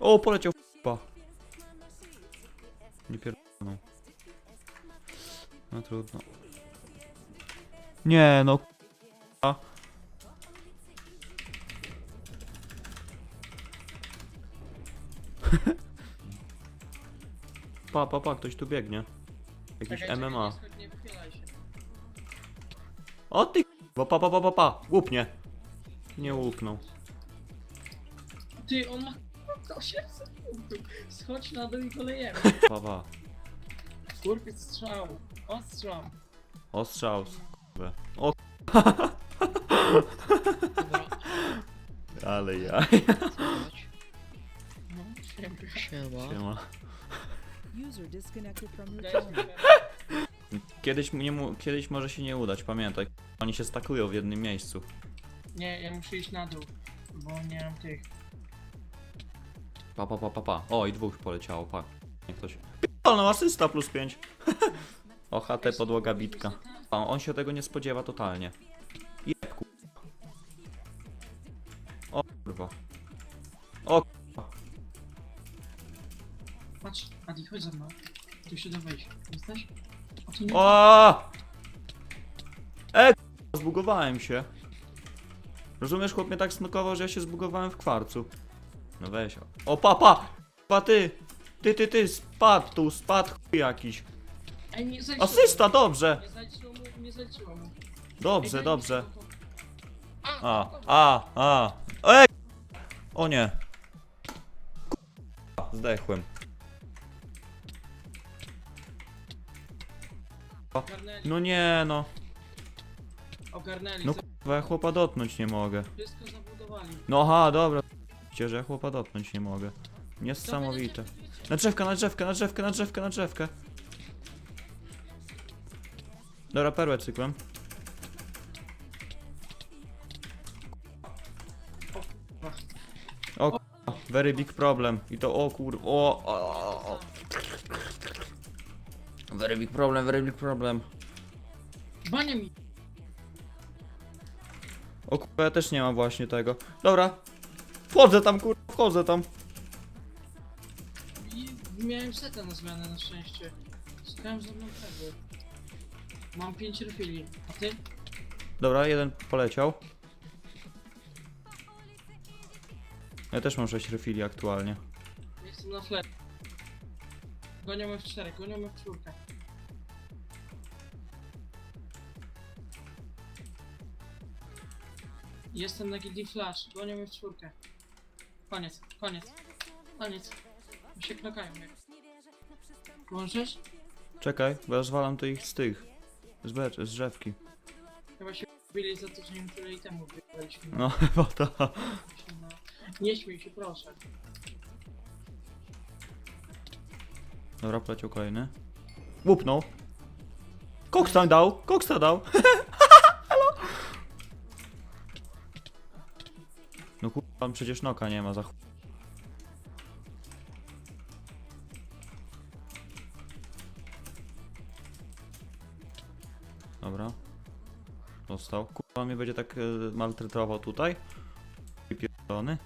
O, poleciał f***a. Nie pierdolą. No trudno. Nie no k***a. Pa, pa, pa, ktoś tu biegnie. Jakiś Czekaj, czekaj, MMA. nie schodź, Nie wychylaj się. O ty k***a, pa, pa, pa, pa, pa, łupnie. Nie łupnął. Ty, on ma 800 punktów. Schodź na dół i kolejemy. Pa. Kurwiec strzał. Ostrzał. Ostrzał, k***a. O Dobra, Ale ja. chodź. No, siema. Siema. Siema. User disconnected from your Daj channel. mi Kiedyś, nie mu, kiedyś może się nie udać, pamiętaj. Oni się stakują w jednym miejscu. Nie, ja muszę iść na dół. Bo nie mam tych. Pa, pa, pa, pa, pa. O, i dwóch poleciało, pa. Niech ktoś... Pierdolną asysta plus 5. O, HT podłoga bitka. A, on się tego nie spodziewa totalnie. Jeb, ku... O, kurwa. O, kurwa. Patrz, Adi, chodź za mną. Tu się da wejść. Jesteś? O, tu nie O! E, zbugowałem się. Rozumiesz, chłop mnie tak snukował, że ja się zbugowałem w kwarcu. No weź. O, papa! Pa ty! Ty, ty, ty, spadł tu, spadł chuj jakiś. Ej, nie zaliczyło Asysta, dobrze! Nie zaliczyło mu, nie zaliczyło mu. Dobrze, dobrze. A, a, a. Ej! O nie. K***a, Zdechłem. Ogarnęli, No nie no. ogarnęli. No k***a, ja chłopa dotknąć nie mogę. Wszystko zabudowali. No aha, dobra. Widzicie, że ja chłopa dotknąć nie mogę. Niesamowite. Na drzewkę, na drzewkę, na drzewkę, na drzewkę, na drzewkę. Dobra, perłę cykłem. O k***a, very big problem. I to o kur... O, o, o, o. Very big problem, very big problem. Bania mi. O kurwa, ja też nie mam właśnie tego. Dobra. Wchodzę tam, kurwa, wchodzę tam. I miałem setę na zmianę na szczęście. Szukałem za mną tego. Mam 5 refili. A ty? Dobra, jeden poleciał. Ja też mam 6 refili aktualnie. Jestem na flet. Gonią mnie w czterech, gonią mnie w czwórkę. Jestem na gildii flash, gonią mnie w czwórkę. Koniec, koniec, koniec. Bo się knokają jak. Możesz? Czekaj, bo ja zwalam to ich z tych. Z, becz, z drzewki. Chyba się bili za to, że im tyle temu wygraliśmy. No, chyba to. Nie śmiej się, proszę. Dobra, poleciał kolejny. Łupnął. Koksa dał, koksa dał. No kurwa, tam przecież noka nie ma za ch... Dobra. Dostał. Kurwa mnie będzie tak e, maltretował tutaj. I pierdolony.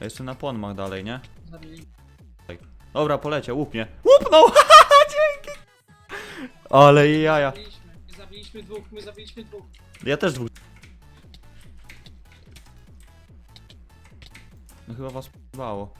Ja jestem na ponmach dalej, nie? Dobra, poleciał, łupnie. Łupnął! Dzięki! Ale jaja. Zabiliśmy, my zabiliśmy dwóch, my zabiliśmy dwóch. Ja też dwóch. No chyba was p***wało.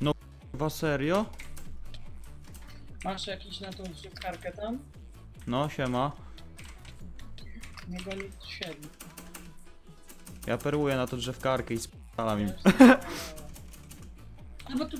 No chyba serio? Masz jakiś na tą wstrzymkarkę tam? No, siema. Nie go nikt siedzi. Ja peruję na to drzewkarkę i spalam im. No bo tu